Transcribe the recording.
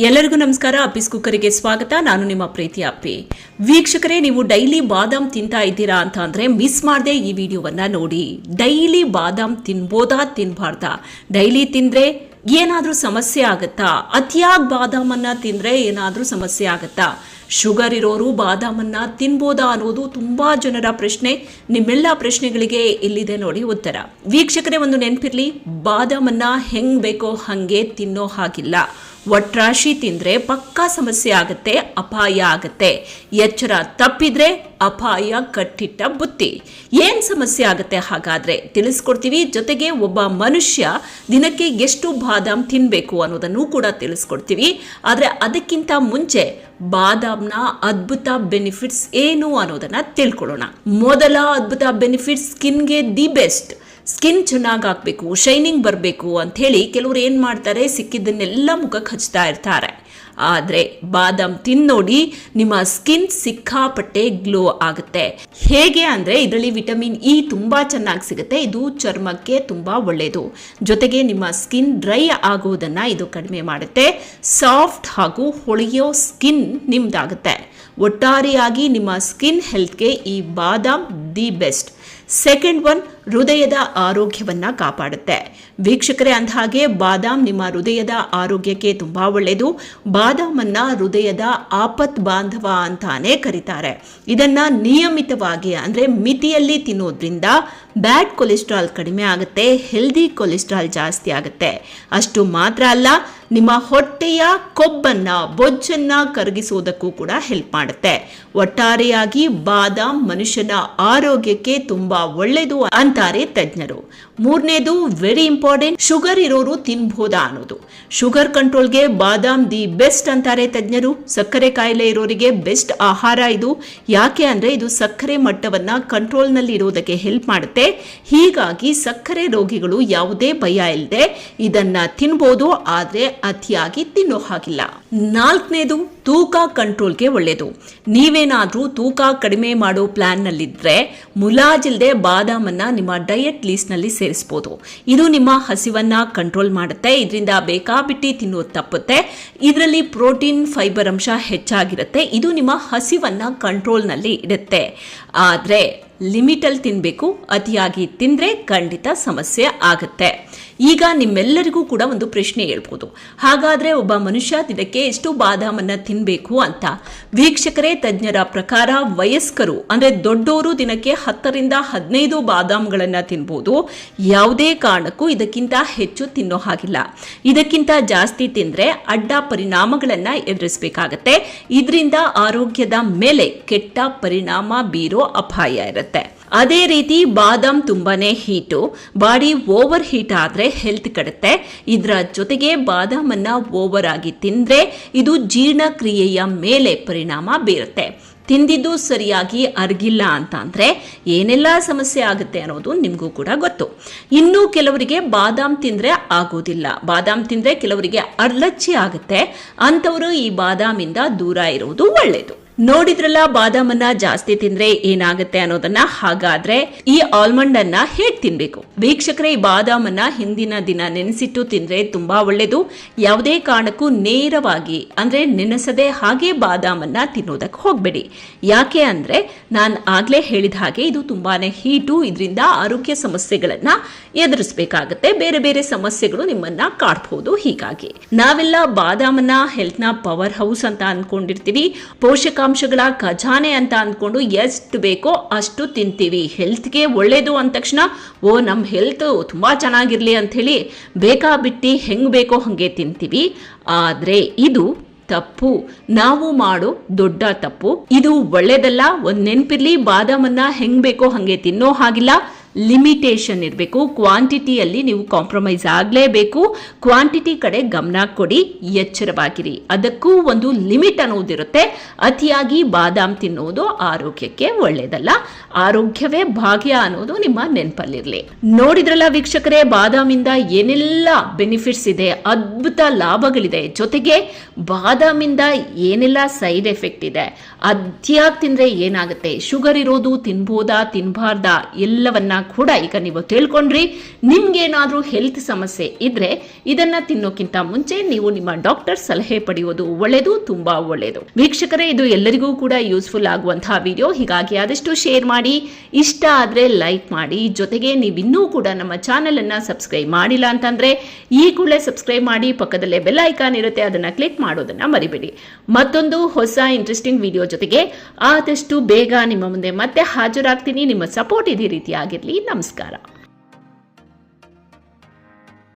ಎಲ್ಲರಿಗೂ ನಮಸ್ಕಾರ. ಅಪ್ಪಿಸ್ ಕುಕ್ಕರಿಗೆ ಸ್ವಾಗತ. ನಾನು ನಿಮ್ಮ ಪ್ರೀತಿ ಅಪ್ಪಿ. ವೀಕ್ಷಕರೇ, ನೀವು ಡೈಲಿ ಬಾದಾಮ್ ತಿಂತಾ ಇದ್ದೀರಾ ಅಂತ ಅಂದ್ರೆ ಮಿಸ್ ಮಾಡದೆ ಈ ವಿಡಿಯೋವನ್ನ ನೋಡಿ. ಡೈಲಿ ಬಾದಾಮ್ ತಿನ್ಬೋದಾ, ತಿನ್ಬಾರ್ದಾ? ಡೈಲಿ ತಿಂದ್ರೆ ಏನಾದ್ರೂ ಸಮಸ್ಯೆ ಆಗುತ್ತಾ? ಅತಿಯಾಗಿ ಬಾದಾಮನ್ನ ತಿಂದ್ರೆ ಏನಾದ್ರೂ ಸಮಸ್ಯೆ ಆಗುತ್ತಾ? ಶುಗರ್ ಇರೋರು ಬಾದಾಮನ್ನ ತಿನ್ಬೋದಾ ಅನ್ನೋದು ತುಂಬಾ ಜನರ ಪ್ರಶ್ನೆ. ನಿಮ್ಮೆಲ್ಲ ಪ್ರಶ್ನೆಗಳಿಗೆ ಇಲ್ಲಿದೆ ನೋಡಿ ಉತ್ತರ. ವೀಕ್ಷಕರೇ, ಒಂದು ನೆನಪಿರ್ಲಿ, ಬಾದಾಮನ್ನ ಹೆಂಗ್ ಬೇಕೋ ಹಂಗೆ ತಿನ್ನೋ ಹಾಗಿಲ್ಲ. ಒಟ್ರಾಶಿ ತಿಂದ್ರೆ ಪಕ್ಕಾ ಸಮಸ್ಯೆ ಆಗತ್ತೆ, ಅಪಾಯ ಆಗುತ್ತೆ. ಎಚ್ಚರ ತಪ್ಪಿದ್ರೆ ಅಪಾಯ ಕಟ್ಟಿಟ್ಟ ಬುತ್ತಿ. ಏನ್ ಸಮಸ್ಯೆ ಆಗುತ್ತೆ ಹಾಗಾದ್ರೆ? ತಿಳಿಸ್ಕೊಡ್ತೀವಿ, ಜೊತೆಗೆ ಒಬ್ಬ ಮನುಷ್ಯ ದಿನಕ್ಕೆ ಎಷ್ಟು ಬಾದಾಮ್ ತಿನ್ಬೇಕು ಅನ್ನೋದನ್ನು ಕೂಡ ತಿಳಿಸ್ಕೊಡ್ತೀವಿ. ಆದ್ರೆ ಅದಕ್ಕಿಂತ ಮುಂಚೆ ಬಾದಾಮ್ನ ಅದ್ಭುತ ಬೆನಿಫಿಟ್ಸ್ ಏನು ಅನ್ನೋದನ್ನ ತಿಳ್ಕೊಳ್ಳೋಣ. ಮೊದಲ ಅದ್ಭುತ ಬೆನಿಫಿಟ್ಸ್ ಸ್ಕಿನ್ಗೆ ದಿ ಬೆಸ್ಟ್ ಸ್ಕಿನ್ ಚೆನ್ನಾಗಿ ಹಾಕ್ಬೇಕು ಶೈನಿಂಗ್ ಬರಬೇಕು ಹೇಳಿ ಕೆಲವರು ಏನು ಮಾಡ್ತಾರೆ ಸಿಕ್ಕಿದ್ದನ್ನೆಲ್ಲ ಮುಖಕ್ಕೆ ಹಚ್ತಾ ಇರ್ತಾರೆ. ಆದರೆ ಬಾದಾಮ್ ತಿನ್ನೋಡಿ ನಿಮ್ಮ ಸ್ಕಿನ್ ಸಿಕ್ಕಾಪಟ್ಟೆ ಗ್ಲೋ ಆಗುತ್ತೆ. ಹೇಗೆ ಅಂದರೆ ಇದರಲ್ಲಿ ವಿಟಮಿನ್ ಇ ತುಂಬ ಚೆನ್ನಾಗಿ ಸಿಗುತ್ತೆ. ಇದು ಚರ್ಮಕ್ಕೆ ತುಂಬ ಒಳ್ಳೆಯದು ಜೊತೆಗೆ ನಿಮ್ಮ ಸ್ಕಿನ್ ಡ್ರೈ ಆಗೋದನ್ನು ಇದು ಕಡಿಮೆ ಮಾಡುತ್ತೆ. ಸಾಫ್ಟ್ ಹಾಗೂ ಹೊಳೆಯೋ ಸ್ಕಿನ್ ನಿಮ್ದಾಗುತ್ತೆ. ಒಟ್ಟಾರೆಯಾಗಿ ನಿಮ್ಮ ಸ್ಕಿನ್ ಹೆಲ್ತ್ಗೆ ಈ ಬಾದಾಮ್ ದಿ ಬೆಸ್ಟ್. ಸೆಕೆಂಡ್ ಒನ್ ಹೃದಯದ ಆರೋಗ್ಯವನ್ನ ಕಾಪಾಡುತ್ತೆ. ವೀಕ್ಷಕರೇ, ಅಂದಹಾಗೆ ಬಾದಾಮ್ ನಿಮ್ಮ ಹೃದಯದ ಆರೋಗ್ಯಕ್ಕೆ ತುಂಬಾ ಒಳ್ಳೆಯದು. ಬಾದಾಮನ್ನ ಹೃದಯದ ಆಪತ್ ಬಾಂಧವ ಅಂತಾನೆ ಕರೀತಾರೆ. ಇದನ್ನ ನಿಯಮಿತವಾಗಿ, ಅಂದ್ರೆ ಮಿತಿಯಲ್ಲಿ ತಿನ್ನೋದ್ರಿಂದ ಬ್ಯಾಡ್ ಕೊಲೆಸ್ಟ್ರಾಲ್ ಕಡಿಮೆ ಆಗುತ್ತೆ, ಹೆಲ್ದಿ ಕೊಲೆಸ್ಟ್ರಾಲ್ ಜಾಸ್ತಿ ಆಗುತ್ತೆ. ಅಷ್ಟು ಮಾತ್ರ ಅಲ್ಲ, ನಿಮ್ಮ ಹೊಟ್ಟೆಯ ಕೊಬ್ಬನ್ನ, ಬೊಜ್ಜನ್ನು ಕರಗಿಸೋದಕ್ಕೂ ಕೂಡ ಹೆಲ್ಪ್ ಮಾಡುತ್ತೆ. ಒಟ್ಟಾರೆಯಾಗಿ ಬಾದಾಮ್ ಮನುಷ್ಯನ ಆರೋಗ್ಯಕ್ಕೆ ತುಂಬಾ ಒಳ್ಳೆಯದು ಅಂತಾರೆ ತಜ್ಞರು. ಮೂರನೇದು ವೆರಿ ಇಂಪಾರ್ಟೆಂಟ್ ಶುಗರ್ ಇರೋರು ತಿನ್ಬಹುದಾ ಅನ್ನೋದು ಶುಗರ್ ಕಂಟ್ರೋಲ್ಗೆ ಬಾದಾಮ್ ದಿ ಬೆಸ್ಟ್ ಅಂತಾರೆ ತಜ್ಞರು. ಸಕ್ಕರೆ ಕಾಯಿಲೆ ಇರೋರಿಗೆ ಬೆಸ್ಟ್ ಆಹಾರ ಇದು. ಯಾಕೆ ಅಂದ್ರೆ ಇದು ಸಕ್ಕರೆ ಮಟ್ಟವನ್ನ ಕಂಟ್ರೋಲ್ನಲ್ಲಿ ಇರೋದಕ್ಕೆ ಹೆಲ್ಪ್ ಮಾಡುತ್ತೆ. ಹೀಗಾಗಿ ಸಕ್ಕರೆ ರೋಗಿಗಳು ಯಾವುದೇ ಭಯ ಇಲ್ಲದೆ ಇದನ್ನ ತಿನ್ಬೋದು, ಆದ್ರೆ ಅತಿಯಾಗಿ ತಿನ್ನೋ ಹಾಗಿಲ್ಲ. ನಾಲ್ಕನೇದು, ತೂಕ ಕಂಟ್ರೋಲ್ಗೆ ಒಳ್ಳೆಯದು ನೀವೇನಾದ್ರೂ ತೂಕ ಕಡಿಮೆ ಮಾಡೋ ಪ್ಲಾನ್ನಲ್ಲಿದ್ದರೆ ಮುಲಾಜಿಲ್ದೆ ಬಾದಾಮನ್ನ ನಿಮ್ಮ ಡಯಟ್ ಲೀಸ್ಟ್ನಲ್ಲಿ ಸೇರಿಸ್ಬೋದು ಇದು ನಿಮ್ಮ ಹಸಿವನ್ನ ಕಂಟ್ರೋಲ್ ಮಾಡುತ್ತೆ. ಇದರಿಂದ ಬೇಕಾಬಿಟ್ಟಿ ತಿನ್ನೋದು ತಪ್ಪುತ್ತೆ. ಇದರಲ್ಲಿ ಪ್ರೋಟೀನ್ ಫೈಬರ್ ಅಂಶ ಹೆಚ್ಚಾಗಿರುತ್ತೆ. ಇದು ನಿಮ್ಮ ಹಸಿವನ್ನ ಕಂಟ್ರೋಲ್ನಲ್ಲಿ ಇಡುತ್ತೆ. ಆದರೆ ಲಿಮಿಟಲ್ಲಿ ತಿನ್ನಬೇಕು ಅತಿಯಾಗಿ ತಿಂದರೆ ಖಂಡಿತ ಸಮಸ್ಯೆ ಆಗುತ್ತೆ. ಈಗ ನಿಮ್ಮೆಲ್ಲರಿಗೂ ಕೂಡ ಒಂದು ಪ್ರಶ್ನೆ ಹೇಳ್ಬೋದು. ಹಾಗಾದರೆ ಒಬ್ಬ ಮನುಷ್ಯ ದಿನಕ್ಕೆ ಎಷ್ಟು ಬಾದಾಮನ್ನು ತಿನ್ನಬೇಕು ಅಂತ? ವೀಕ್ಷಕರೇ, ತಜ್ಞರ ಪ್ರಕಾರ ವಯಸ್ಕರು, ಅಂದರೆ ದೊಡ್ಡವರು ದಿನಕ್ಕೆ ಹತ್ತರಿಂದ ಹದಿನೈದು ಬಾದಾಮ್ಗಳನ್ನು ತಿನ್ಬೋದು. ಯಾವುದೇ ಕಾರಣಕ್ಕೂ ಇದಕ್ಕಿಂತ ಹೆಚ್ಚು ತಿನ್ನೋ ಹಾಗಿಲ್ಲ. ಇದಕ್ಕಿಂತ ಜಾಸ್ತಿ ತಿಂದರೆ ಅಡ್ಡ ಪರಿಣಾಮಗಳನ್ನು ಎದುರಿಸಬೇಕಾಗತ್ತೆ. ಇದರಿಂದ ಆರೋಗ್ಯದ ಮೇಲೆ ಕೆಟ್ಟ ಪರಿಣಾಮ ಬೀರೋ ಅಪಾಯ ಇರುತ್ತೆ. ಅದೇ ರೀತಿ ಬಾದಾಮ್ ತುಂಬಾನೇ ಹೀಟು ಬಾಡಿ ಓವರ್ ಹೀಟ್ ಆದ್ರೆ ಹೆಲ್ತ್ ಕಡುತ್ತೆ. ಇದರ ಜೊತೆಗೆ ಬಾದಾಮನ್ನ ಓವರ್ ಆಗಿ ತಿಂದ್ರೆ ಇದು ಜೀರ್ಣಕ್ರಿಯೆಯ ಮೇಲೆ ಪರಿಣಾಮ ಬೀರುತ್ತೆ. ತಿಂದಿದ್ದು ಸರಿಯಾಗಿ ಅರ್ಗಿಲ್ಲ ಅಂತ ಅಂದ್ರೆ ಏನೆಲ್ಲ ಸಮಸ್ಯೆ ಆಗುತ್ತೆ ಅನ್ನೋದು ನಿಮಗೂ ಕೂಡ ಗೊತ್ತು. ಇನ್ನು ಕೆಲವರಿಗೆ ಬಾದಾಮ್ ತಿಂದ್ರೆ ಆಗೋದಿಲ್ಲ. ಬಾದಾಮ್ ತಿಂದ್ರೆ ಕೆಲವರಿಗೆ ಅರ್ಲಚ್ಚಿ ಆಗುತ್ತೆ. ಅಂಥವರು ಈ ಬಾದಾಮಿಂದ ದೂರ ಇರುವುದು ಒಳ್ಳೆಯದು ನೋಡಿದ್ರಲ್ಲ ಬಾದಾಮನ್ನ ಜಾಸ್ತಿ ತಿಂದ್ರೆ ಏನಾಗುತ್ತೆ ಅನ್ನೋದನ್ನ ಹಾಗಾದ್ರೆ ಈ ಆಲ್ಮಂಡ್ ಅನ್ನ ಹೇಗ್ ತಿನ್ಬೇಕು? ವೀಕ್ಷಕರೇ, ಈ ಬಾದಾಮನ್ನ ಹಿಂದಿನ ದಿನ ನೆನೆಸಿಟ್ಟು ತಿಂದ್ರೆ ತುಂಬಾ ಒಳ್ಳೇದು. ಯಾವುದೇ ಕಾರಣಕ್ಕೂ ನೇರವಾಗಿ, ಅಂದ್ರೆ ನೆನೆಸದೆ ಹಾಗೆ ಬಾದಾಮನ್ನ ತಿನ್ನೋದಕ್ಕೆ ಹೋಗ್ಬೇಡಿ. ಯಾಕೆ ಅಂದ್ರೆ ನಾನು ಆಗ್ಲೇ ಹೇಳಿದ ಹಾಗೆ ಇದು ತುಂಬಾನೇ ಹೀಟು, ಇದರಿಂದ ಆರೋಗ್ಯ ಸಮಸ್ಯೆಗಳನ್ನ ಎದುರಿಸಬೇಕಾಗುತ್ತೆ. ಬೇರೆ ಬೇರೆ ಸಮಸ್ಯೆಗಳು ನಿಮ್ಮನ್ನ ಕಾಡ್ಬಹುದು ಹೀಗಾಗಿ. ನಾವೆಲ್ಲ ಬಾದಾಮನ್ನ ಹೆಲ್ತ್ನ ಪವರ್ ಹೌಸ್ ಅಂತ ಅನ್ಕೊಂಡಿರ್ತೀವಿ. ಪೋಷಕ ಅಂಶಗಳ ಖಜಾನೆ ಅಂತ ಅಂದ್ಕೊಂಡು ಎಷ್ಟು ಬೇಕೋ ಅಷ್ಟು ತಿಂತೀವಿ. ಹೆಲ್ತ್ಗೆ ಒಳ್ಳೇದು ಅಂದ ತಕ್ಷಣ, ಓ ನಮ್ಮ ಹೆಲ್ತ್ ತುಂಬ ಚೆನ್ನಾಗಿರಲಿ ಅಂಥೇಳಿ ಬೇಕಾಬಿಟ್ಟು ಹೆಂಗೆ ಬೇಕೋ ಹಾಗೆ ತಿಂತೀವಿ. ಆದರೆ ಇದು ತಪ್ಪು. ನಾವು ಮಾಡೋ ದೊಡ್ಡ ತಪ್ಪು. ಇದು ಒಳ್ಳೇದಲ್ಲ, ಒಂದು ನೆನಪಿರ್ಲಿ, ಬಾದಾಮನ್ನ ಹೆಂಗ್ ಬೇಕೋ ಹಾಗೆ ತಿನ್ನೋ ಹಾಗಿಲ್ಲ. ಲಿಮಿಟೇಷನ್ ಇರಬೇಕು. ಕ್ವಾಂಟಿಟಿಯಲ್ಲಿ ನೀವು ಕಾಂಪ್ರಮೈಸ್ ಆಗಲೇಬೇಕು. ಕ್ವಾಂಟಿಟಿ ಕಡೆ ಗಮನ ಕೊಡಿ, ಎಚ್ಚರವಾಗಿರಿ. ಅದಕ್ಕೂ ಒಂದು ಲಿಮಿಟ್ ಅನ್ನೋದಿರುತ್ತೆ ಅತಿಯಾಗಿ ಬಾದಾಮ್ ತಿನ್ನೋದು ಆರೋಗ್ಯಕ್ಕೆ ಒಳ್ಳೆಯದಲ್ಲ ಆರೋಗ್ಯವೇ ಭಾಗ್ಯ ಅನ್ನೋದು ನಿಮ್ಮ ನೆನಪಲ್ಲಿರಲಿ. ನೋಡಿದ್ರಲ್ಲ ವೀಕ್ಷಕರೇ, ಬಾದಾಮಿಂದ ಏನೆಲ್ಲ ಬೆನಿಫಿಟ್ಸ್ ಇದೆ, ಅದ್ಭುತ ಲಾಭಗಳಿದೆ. ಜೊತೆಗೆ ಬಾದಾಮಿಂದ ಏನೆಲ್ಲ ಸೈಡ್ ಎಫೆಕ್ಟ್ ಇದೆ ಅತಿಯಾಗಿ ತಿಂದ್ರೆ ಏನಾಗುತ್ತೆ? ಶುಗರ್ ಇರೋದು ತಿನ್ಬೋದಾ, ತಿನ್ಬಾರ್ದಾ? ಎಲ್ಲವನ್ನ ಕೂಡ ಈಗ ನೀವು ತಿಳ್ಕೊಂಡ್ರಿ. ನಿಮ್ಗೇನಾದ್ರೂ ಹೆಲ್ತ್ ಸಮಸ್ಯೆ ಇದ್ರೆ ಇದನ್ನ ತಿನ್ನೋಕ್ಕಿಂತ ಮುಂಚೆ ನೀವು ನಿಮ್ಮ ಡಾಕ್ಟರ್ ಸಲಹೆ ಪಡೆಯುವುದು ಒಳ್ಳೆಯದು ತುಂಬಾ ಒಳ್ಳೆಯದು ವೀಕ್ಷಕರೇ, ಇದು ಎಲ್ಲರಿಗೂ ಕೂಡ ಯೂಸ್ಫುಲ್ ಆಗುವಂತಹ ವಿಡಿಯೋ ಹೀಗಾಗಿ ಆದಷ್ಟು ಶೇರ್ ಮಾಡಿ. ಇಷ್ಟ ಆದ್ರೆ ಲೈಕ್ ಮಾಡಿ. ಜೊತೆಗೆ ನೀವಿನ್ನೂ ಕೂಡ ನಮ್ಮ ಚಾನೆಲ್ ಅನ್ನ ಸಬ್ಸ್ಕ್ರೈಬ್ ಮಾಡಿಲ್ಲ ಅಂತಂದ್ರೆ ಈ ಕೂಡಲೇ ಸಬ್ಸ್ಕ್ರೈಬ್ ಮಾಡಿ. ಪಕ್ಕದಲ್ಲೇ ಬೆಲ್ ಐಕಾನ್ ಇರುತ್ತೆ, ಅದನ್ನ ಕ್ಲಿಕ್ ಮಾಡೋದನ್ನ ಮರಿಬೇಡಿ. ಮತ್ತೊಂದು ಹೊಸ ಇಂಟ್ರೆಸ್ಟಿಂಗ್ ವಿಡಿಯೋ ಜೊತೆಗೆ ಆದಷ್ಟು ಬೇಗ ನಿಮ್ಮ ಮುಂದೆ ಮತ್ತೆ ಹಾಜರಾಗ್ತೀನಿ. ನಿಮ್ಮ ಸಪೋರ್ಟ್ ಇದೇ ರೀತಿ ಆಗಿರಲಿ. ನಮಸ್ಕಾರ.